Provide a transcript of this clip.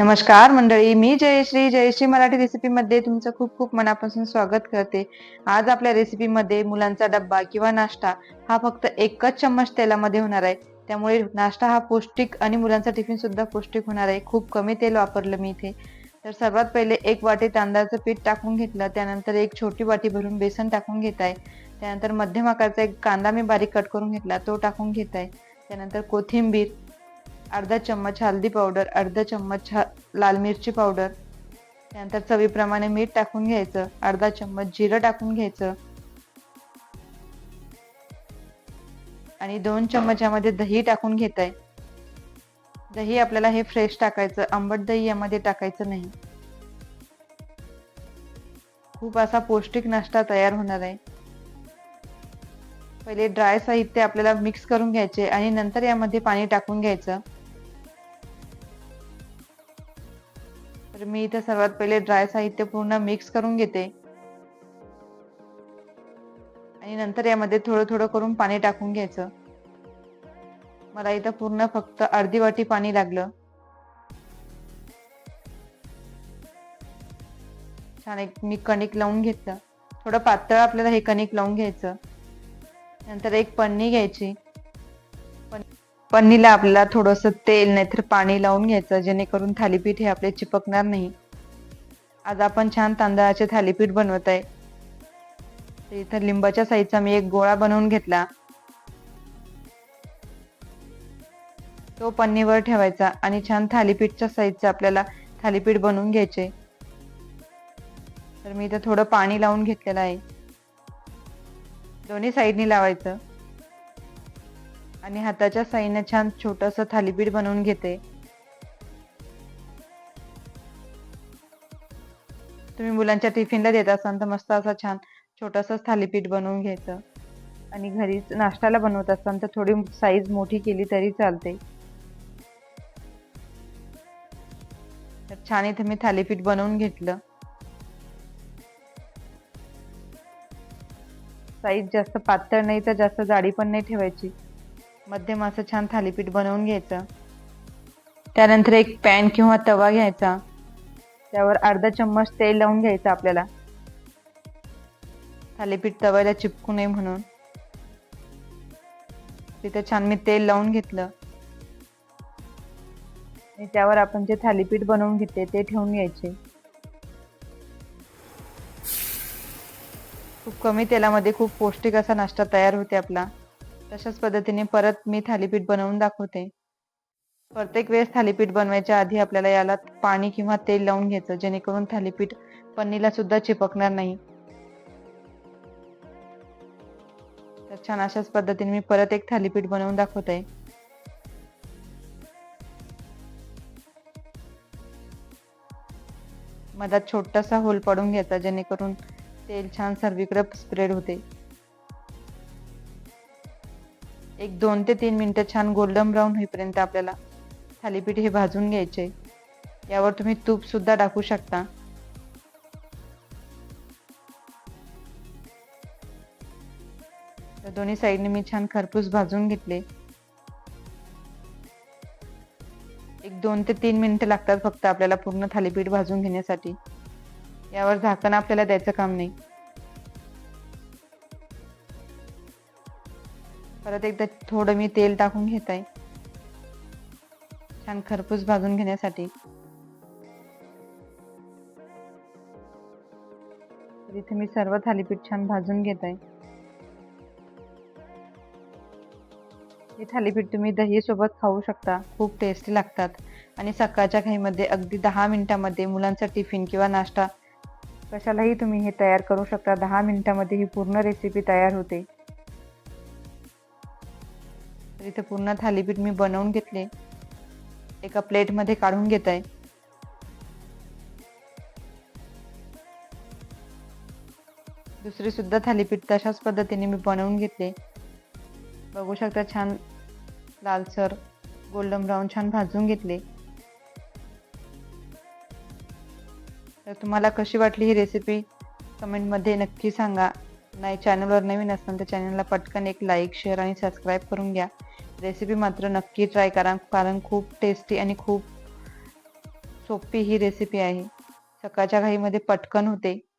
नमस्कार मंडळी मी जयश्री जयश्री मराठी रेसिपीमध्ये तुमचं खूप खूप मनापासून स्वागत करते. आज आपल्या रेसिपीमध्ये मुलांचा डब्बा किंवा नाश्ता हा फक्त एकच चम्मच तेलामध्ये होणार आहे. त्यामुळे नाश्ता हा पौष्टिक आणि मुलांचा टिफिन सुद्धा पौष्टिक होणार आहे. खूप कमी तेल वापरलं मी इथे. तर सर्वात पहिले एक वाटी तांदळाचं पीठ टाकून घेतलं. त्यानंतर एक छोटी वाटी भरून बेसन टाकून घेत आहे. त्यानंतर मध्यम आकाराचा एक कांदा मी बारीक कट करून घेतला. तो टाकून घेत आहे. त्यानंतर कोथिंबीर अर्धा चम्मच हळदी पावडर अर्धा चम्मच लाल मिरची पावडर त्यानंतर चवीप्रमाणे मीठ टाकून घ्यायचं अर्धा चम्मच जिरं टाकून घ्यायचं आणि दोन चम्मचामध्ये दही टाकून घेत आहे दही आपल्याला हे फ्रेश टाकायचं आंबट दही यामध्ये टाकायचं नाही. खूप असा पौष्टिक नाश्ता तयार होणार आहे. पहिले ड्राय साहित्य आपल्याला मिक्स करून घ्यायचे आणि नंतर यामध्ये पाणी टाकून घ्यायचं. तर मी इथे सर्वात पहिले ड्राय साहित्य पूर्ण मिक्स करून घेते. आणि नंतर यामध्ये थोडं थोडं करून पाणी टाकून घ्यायचं. मला इथं पूर्ण फक्त अर्धी वाटी पाणी लागलं. छान एक मी कणिक लावून घेतलं. थोडं पातळ आपल्याला हे कणिक लावून घ्यायचं. नंतर एक पन्नी घ्यायची. पन्नीला आपल्याला थोडंसं तेल नाहीतर पाणी लावून घ्यायचं जेणेकरून थालीपीठ हे आपले चिपकणार नाही. आज आपण छान तांदळाचे थालीपीठ बनवत आहे. तर इथं लिंबाच्या साईजचा मी एक गोळा बनवून घेतला. तो पन्नीवर ठेवायचा आणि छान थालीपीठच्या साईजचं आपल्याला थालीपीठ बनवून घ्यायचे. तर मी इथं थोडं पाणी लावून घेतलेलं आहे. दोन्ही साईडनी लावायचं. आणि हाताच्या साईने छान छोटस थालीपीठ बनवून घेते. तुम्ही मुलांच्या टिफिनला देत असाल तर मस्त असं छान छोटस थालीपीठ बनवून घ्यायचं. आणि घरीच नाश्त्याला बनवत असाल तर थोडी साईज मोठी केली तरी चालते. तर छान इथे मी थालीपीठ बनवून घेतलं. साईज जास्त पातळ नाही तर जास्त जाडी पण नाही ठेवायची. मध्यम असं छान थालीपीठ बनवून घ्यायचं. त्यानंतर एक पॅन किंवा तवा घ्यायचा. त्यावर अर्धा चम्मच तेल लावून घ्यायचं आपल्याला. थालीपीठ तव्याला चिपकू नये म्हणून. तिथे छान मी तेल लावून घेतलं. आणि त्यावर आपण जे थालीपीठ बनवून घेतले ते ठेवून घ्यायचे. खूप कमी तेलामध्ये खूप पौष्टिक असा नाश्ता तयार होते आपला. तशाच पद्धतीने परत मी थालीपीठ बनवून दाखवते. प्रत्येक वेळेस थालीपीठ बनवायच्या आधी आपल्याला याला पाणी किंवा तेल लावून घ्यायचं जेणेकरून थालीपीठ पन्नीला सुद्धा चिपकणार नाही. तर छान अशाच पद्धतीने मी परत एक थालीपीठ बनवून दाखवते. मधात छोटासा होल पडून घ्यायचा जेणेकरून तेल छान सर्वीकडे स्प्रेड होते. एक दोन ते तीन मिनटं छान गोल्डन ब्राऊन होईपर्यंत आपल्याला थालीपीठ हे भाजून घ्यायचे. यावर तुम्ही तूपसुद्धा टाकू शकता. तर दोन्ही साईडने मी छान खरपूस भाजून घेतले. एक दोन ते तीन मिनिटं लागतात फक्त आपल्याला पूर्ण थालीपीठ भाजून घेण्यासाठी. यावर झाकण आपल्याला द्यायचं काम नाही. परत एकदा थोडं मी तेल टाकून घेत आहे छान खरपूस भाजून घेण्यासाठी. इथे मी सर्व थालीपीठ छान भाजून घेत आहे हे थालीपीठ तुम्ही दही सोबत खाऊ शकता खूप टेस्टी लागतात. आणि सकाळच्या घाईमध्ये अगदी दहा मिनिटामध्ये मुलांचा टिफिन किंवा नाश्ता कशालाही तुम्ही हे तयार करू शकता. दहा मिनिटामध्ये ही पूर्ण रेसिपी तयार होते. तर इथे पूर्ण थालीपीठ मी बनवून घेतले. एका प्लेटमध्ये काढून घेत आहे दुसरी सुद्धा थालीपीठ तशाच पद्धतीने मी बनवून घेतले. बघू शकता छान लालसर गोल्डन ब्राऊन छान भाजून घेतले. तर तुम्हाला कशी वाटली ही रेसिपी कमेंटमध्ये नक्की सांगा. नाही चॅनलवर नवीन असाल तर चॅनलला पटकन एक लाईक शेअर आणि सबस्क्राईब करून घ्या. रेसिपी मात्र नक्की ट्राय करा कारण खूप टेस्टी आणि खूप सोपी ही रेसिपी आहे. सकाळच्या घाईमध्ये पटकन होते.